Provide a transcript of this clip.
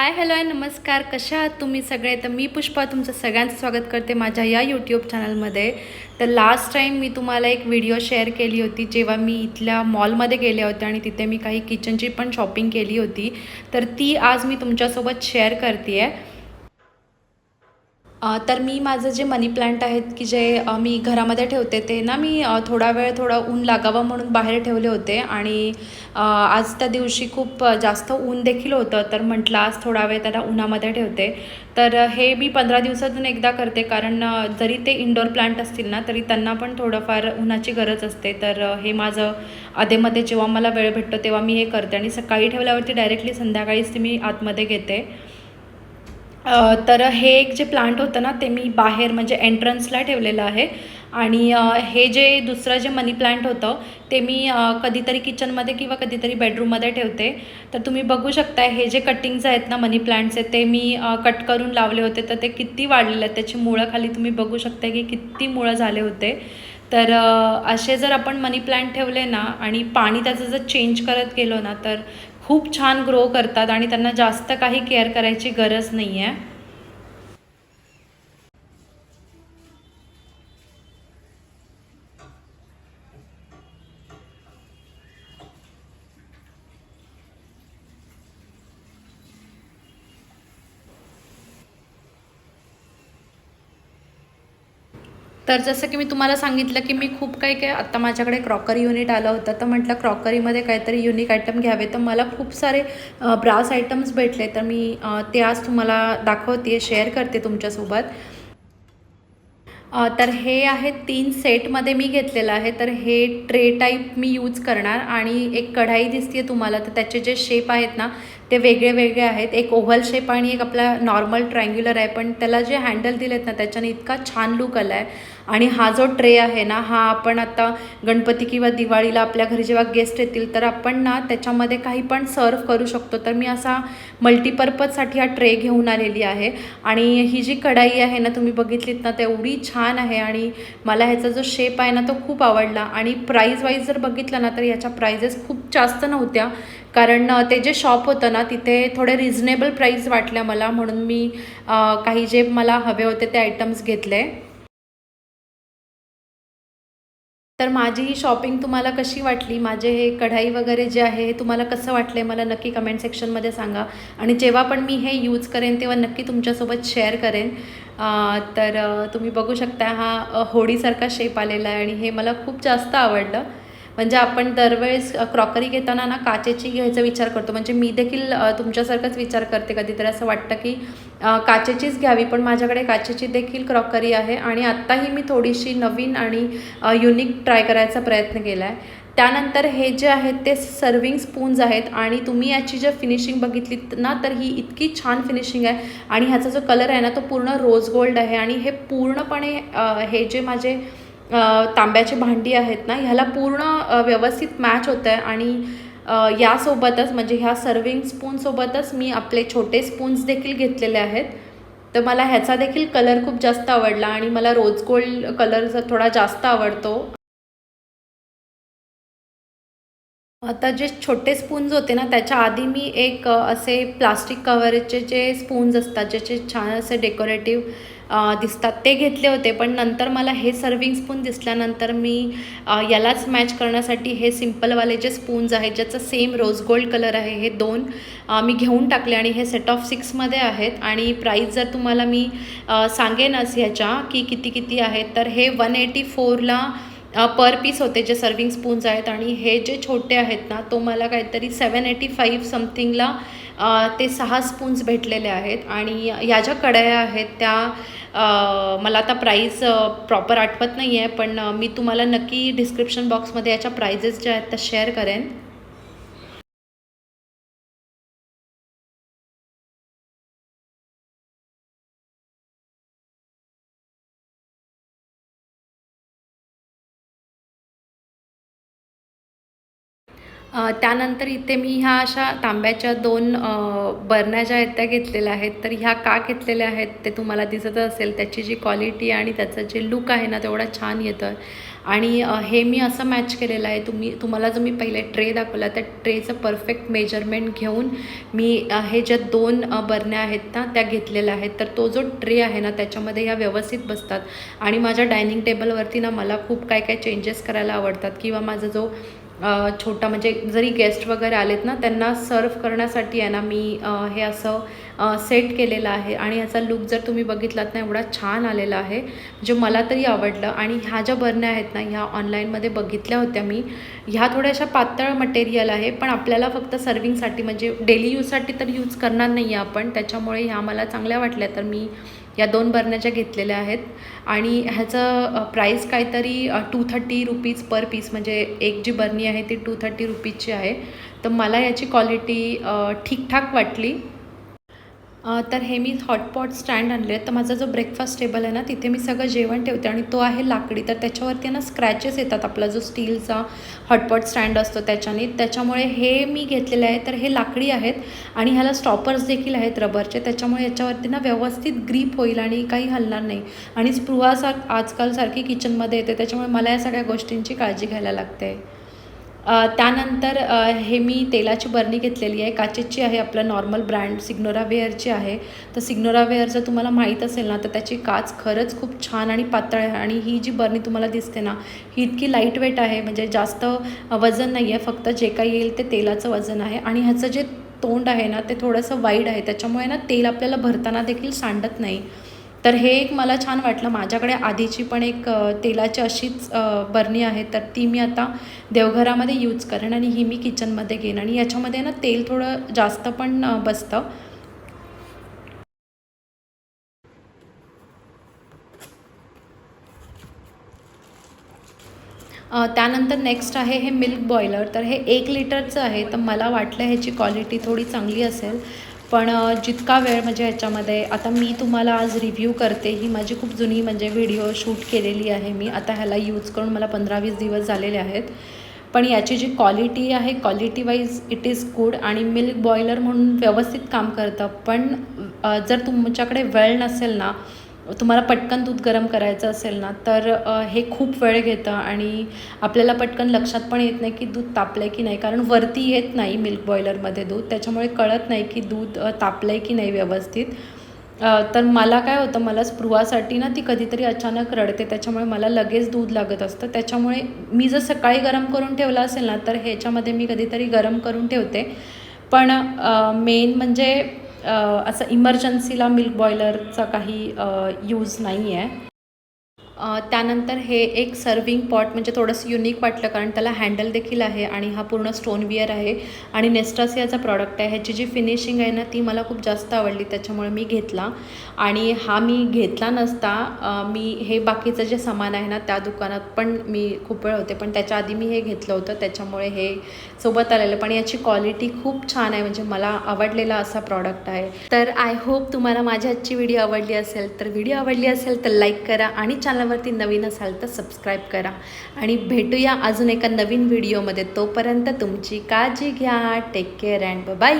Hi hello आहे नमस्कार. कशा आहात तुम्ही सगळे? तर मी पुष्पा तुमचं सगळ्यांचं स्वागत करते माझ्या या यूट्यूब चॅनलमध्ये तर लास्ट टाईम मी तुम्हाला एक व्हिडिओ शेअर केली होती जेव्हा मी इथल्या मॉलमध्ये गेले होते आणि तिथे मी काही किचनची पण शॉपिंग केली होती. तर ती आज मी तुमच्यासोबत शेअर करते आहे तर मी माझं जे मनी प्लांट आहेत की जे मी घरामध्ये ठेवते ते ना मी थोडा वेळ थोडं ऊन लागावं म्हणून बाहेर ठेवले होते. आणि आज त्या दिवशी खूप जास्त ऊन देखील होतं तर म्हटलं आज थोडा वेळ त्याला उन्हामध्ये ठेवते. तर हे मी पंधरा दिवसातून एकदा करते कारण जरी ते इंडोर प्लांट असतील ना तरी त्यांना पण थोडंफार उन्हाची गरज असते. तर हे माझं अधेमध्ये जेव्हा मला वेळ भेटतो तेव्हा मी हे करते. आणि सकाळी ठेवल्यावरती डायरेक्टली संध्याकाळीच ते मी आतमध्ये घेते. तर हे एक जे प्लांट होतं ना ते मी बाहेर म्हणजे एंट्रन्सला ठेवलेलं आहे. आणि हे जे दुसरं जे मनी प्लांट होतं ते मी कधीतरी किचनमध्ये किंवा कधीतरी बेडरूममध्ये ठेवते. तर तुम्ही बघू शकता हे जे कटिंग्ज आहेत ना मनी प्लांटचे ते मी कट करून लावले होते. तर ते किती वाढलेले आहेत त्याची मुळं खाली तुम्ही बघू शकता की किती मुळं झाले होते. तर असे जर आपण मनी प्लांट ठेवले ना आणि पाणी त्याचं जर चेंज करत गेलो ना तर खूप छान ग्रो करतात आणि त्यांना जास्त काही केअर करायची गरज नाही आहे तर जसं की मी तुम्हाला सांगितलं की मी खूप काही काय आत्ता माझ्याकडे क्रॉकरी युनिट आलं होतं तर म्हटलं क्रॉकरीमध्ये काहीतरी युनिक आयटम घ्यावे. तर मला खूप सारे ब्रास आयटम्स भेटले. तर मी ते आज तुम्हाला दाखवते शेअर करते तुमच्यासोबत. तर हे आहे तीन सेटमध्ये मी घेतलेलं आहे. तर हे ट्रे टाईप मी यूज करणार. आणि एक कढाई दिसते तुम्हाला तर त्याचे जे शेप आहेत ना ते वेगळे वेगळे आहेत. एक ओव्हल शेप आणि एक आपला नॉर्मल ट्रँग्युलर आहे. पण त्याला जे हँडल दिलेत ना त्याच्याने इतका छान लुक आला आहे आणि हा जो ट्रे आहे ना हा आपण आता गणपती किंवा दिवाळीला आपल्या घरी जेव्हा गेस्ट येतील तर आपण ना त्याच्यामध्ये काही पण सर्व करू शकतो. तर मी असा मल्टीपर्पजसाठी हा ट्रे घेऊन आलेली आहे. आणि ही जी कढाई आहे ना तुम्ही बघितलीत ना तेवढी छान आहे. आणि मला ह्याचा जो शेप आहे ना तो खूप आवडला. आणि प्राईज वाईज जर बघितलं ना तर याच्या प्राइजेस खूप जास्त नव्हत्या. कारण ते जे शॉप होतं ना तिथे थोडे रिझनेबल प्राईस वाटल्या मला म्हणून मी काही जे मला हवे होते ते आयटम्स घेतले. तर माझी ही शॉपिंग तुम्हाला कशी वाटली? माझे हे कढाई वगैरे जे आहे हे तुम्हाला कसं वाटलं मला नक्की कमेंट सेक्शनमध्ये सांगा. आणि जेव्हा पण मी हे यूज करेन तेव्हा नक्की तुमच्यासोबत शेअर करेन. तर तुम्ही बघू शकता हा होडीसारखा शेप आलेला आहे आणि हे मला खूप जास्त आवडलं. म्हणजे आपण दरवेळेस क्रॉकरी घेताना ना काचेची घ्यायचा विचार करतो. म्हणजे मी देखील तुमच्यासारखंच तुमच्यासारखाच विचार करते कधीतरी. असं वाटतं की काचेचीच घ्यावी पण माझ्याकडे काचेची देखील क्रॉकरी आहे आणि आत्ताही मी थोडीशी नवीन आणि युनिक ट्राय करायचा प्रयत्न केला आहे त्यानंतर हे जे आहेत ते सर्विंग स्पून्स आहेत आणि तुम्ही याची जर फिनिशिंग बघितली ना तर ही इतकी छान फिनिशिंग आहे आणि ह्याचा जो कलर आहे ना तो पूर्ण रोज गोल्ड आहे आणि हे पूर्णपणे हे जे माझे तांब्याची भांडी आहेत ना ह्याला पूर्ण व्यवस्थित मॅच होतं आहे आणि यासोबतच म्हणजे ह्या सर्विंग स्पूनसोबतच मी आपले छोटे स्पून्स देखील घेतलेले आहेत. तर मला ह्याचा देखील कलर खूप जास्त आवडला आणि मला रोज गोल्ड कलर थोडा जास्त आवडतो. आता जे छोटे स्पून्स होते ना त्याच्या आधी मी एक असे प्लास्टिक कव्हरचे जे स्पून्स असतात ज्याचे छान असे डेकोरेटिव्ह दिसतात. ते घेतले होते पण नंतर मला हे सर्विंग स्पून दिसल्यानंतर मी यालाच मॅच करण्यासाठी हे सिम्पलवाले जे स्पून्स आहेत ज्याचं सेम रोज गोल्ड कलर आहे हे दोन मी घेऊन टाकले आणि हे सेट ऑफ सिक्समध्ये आहेत. आणि प्राईस जर तुम्हाला मी सांगेनच ह्याच्या की किती किती आहेत तर हे वन एटी फोरला पर पीस होते जे सर्विंग स्पून्स आहेत. आणि हे जे छोटे आहेत ना तो मला काहीतरी सेवन एटी फाईव्ह समथिंगला ते सहा स्पून्स भेटलेले आहेत आणि या ज्या कढया आहेत त्या मला आता प्राईस प्रॉपर आठवत नाही आहे पण मी तुम्हाला नक्की डिस्क्रिप्शन बॉक्समध्ये याच्या प्राइजेस ज्या आहेत त्या शेअर करेन. त्यानंतर इथे मी ह्या अशा तांब्याच्या दोन बरण्या ज्या आहेत त्या घेतलेल्या आहेत. तर ह्या का घेतलेल्या आहेत ते तुम्हाला दिसत असेल. त्याची जी क्वालिटी आणि त्याचं जे लुक आहे ना तेवढा छान येतं आणि हे मी असं मॅच केलेलं आहे. तुम्ही तुम्हाला जो मी पहिले ट्रे दाखवला त्या ट्रेचं परफेक्ट मेजरमेंट घेऊन मी हे ज्या दोन बरण्या आहेत ना त्या घेतलेल्या आहेत. तर तो जो ट्रे आहे ना त्याच्यामध्ये ह्या व्यवस्थित बसतात. आणि माझ्या डायनिंग टेबलवरती ना मला खूप काय काय चेंजेस करायला आवडतात. किंवा माझा जो छोटा म्हणजे जरी गेस्ट वगैरे आलेत ना त्यांना सर्व करण्यासाठी आहे ना मी हे असं सेट केलेलं आहे. आणि याचा लुक जर तुम्ही बघितलात ना एवढा छान आलेला आहे. म्हणजे मला तरी आवडलं. आणि ह्या ज्या बरण्या आहेत ना ह्या ऑनलाईनमध्ये बघितल्या होत्या मी. ह्या थोड्याशा पातळ मटेरियल आहे पण आपल्याला फक्त सर्विंगसाठी म्हणजे डेली यूजसाठी तर यूज करणार नाही आहे आपण. त्याच्यामुळे ह्या मला चांगल्या वाटल्या तर मी या दोन बरण्याच्या घेतलेल्या आहेत. आणि ह्याचं प्राईस काहीतरी two thirty rupees per piece म्हणजे एक जी बरणी आहे ती टू थर्टी रुपीजची आहे. तर मला याची क्वालिटी ठीकठाक वाटली. तर हे मी हॉटपॉट स्टँड आणले तर माझा जो ब्रेकफास्ट टेबल आहे ना तिथे मी सगळं जेवण ठेवते आणि तो आहे लाकडी. तर त्याच्यावरती ना स्क्रॅचेस येतात आपला जो स्टीलचा हॉटपॉट स्टँड असतो त्याच्याने. त्याच्यामुळे हे मी घेतलेले आहे. तर हे लाकडी आहेत आणि ह्याला स्टॉपर्स देखील आहेत रबरचे. त्याच्यामुळे याच्यावरती ना व्यवस्थित ग्रीप होईल आणि काही हलणार नाही. आणि स्पृहा सा किचनमध्ये येते. त्याच्यामुळे मला या सगळ्या गोष्टींची काळजी घ्यायला लागते. त्यानंतर हे मी तेलाची बरणी घेतलेली आहे. काचेची आहे आपलं नॉर्मल ब्रँड सिग्नोरा वेअरची आहे. तर सिग्नोरावेअर जर तुम्हाला माहीत असेल ना तर त्याची काच खरंच खूप छान आणि पातळ आहे. आणि ही जी बरणी तुम्हाला दिसते ना ही इतकी लाइट वेट आहे. म्हणजे जास्त वजन नाही आहे फक्त जे काही येईल ते तेलाचं वजन आहे. आणि ह्याचं जे तोंड आहे ना ते थोडंसं वाईड आहे. त्याच्यामुळे ना तेल आपल्याला भरताना देखील सांडत नाही. तर हे एक मला छान वाटलं. माझ्याकडे आधीची पण एक तेलाची अशीच बरणी आहे तर ती मी आता देवघरामध्ये यूज करेन आणि ही मी किचनमध्ये घेईन. आणि याच्यामध्ये ना तेल थोडं जास्त पण बसतं. त्यानंतर नेक्स्ट आहे हे मिल्क बॉयलर तर हे एक लिटरचं आहे तर मला वाटलं ह्याची क्वालिटी थोडी चांगली असेल. पण जितका वेळ म्हणजे ह्याच्यामध्ये आता मी तुम्हाला आज रिव्ह्यू करते ही माझी खूप जुनी म्हणजे व्हिडिओ शूट केलेली आहे मी. आता ह्याला यूज करून मला पंधरा वीस दिवस झालेले आहेत. पण याची जी क्वालिटी आहे quality wise it is good आणि मिल्क बॉयलर म्हणून व्यवस्थित काम करतं. पण जर तुमच्याकडे वेळ नसेल ना तुम्हाला पटकन दूध गरम करायचं असेल ना तर हे खूप वेळ घेतं आणि आपल्याला पटकन लक्षात पण येत नाही की दूध तापलं आहे की नाही कारण वरती येत नाही मिल्क बॉयलरमध्ये दूध. त्याच्यामुळे कळत नाही की दूध तापलं आहे की नाही व्यवस्थित. तर मला काय होतं मला स्पृहासाठी ना ती कधीतरी अचानक रडते त्याच्यामुळे मला लगेच दूध लागत असतं. त्याच्यामुळे मी जर सकाळी गरम करून ठेवलं असेल ना तर ह्याच्यामध्ये मी कधीतरी गरम करून ठेवते. पण मेन म्हणजे असं इमर्जन्सीला मिल्क बॉयलरचा काही यूज नाही आहे त्यानंतर हे एक सर्विंग पॉट म्हणजे थोडंसं युनिक वाटलं कारण त्याला हँडल देखील आहे आणि हा पूर्ण स्टोनवियर आहे आणि नेस्टासियाचा प्रॉडक्ट आहे. ह्याची जी फिनिशिंग आहे ना ती मला खूप जास्त आवडली. त्याच्यामुळे मी घेतला. आणि हा मी घेतला नसता मी हे बाकीचं जे सामान आहे ना त्या दुकानात पण मी खूप वेळ होते. पण त्याच्या आधी मी हे घेतलं होतं. त्याच्यामुळे हे सोबत आलेलं. पण याची क्वालिटी खूप छान आहे. म्हणजे मला आवडलेला असा प्रॉडक्ट आहे. तर आय होप तुम्हाला माझी आजची व्हिडिओ आवडली असेल. तर व्हिडिओ आवडली असेल तर लाईक करा आणि चॅनलवरती नवीन असाल तर सबस्क्राईब करा. आणि भेटूया अजून एका नवीन व्हिडिओमध्ये तोपर्यंत तुमची काळजी घ्या. Take care and bye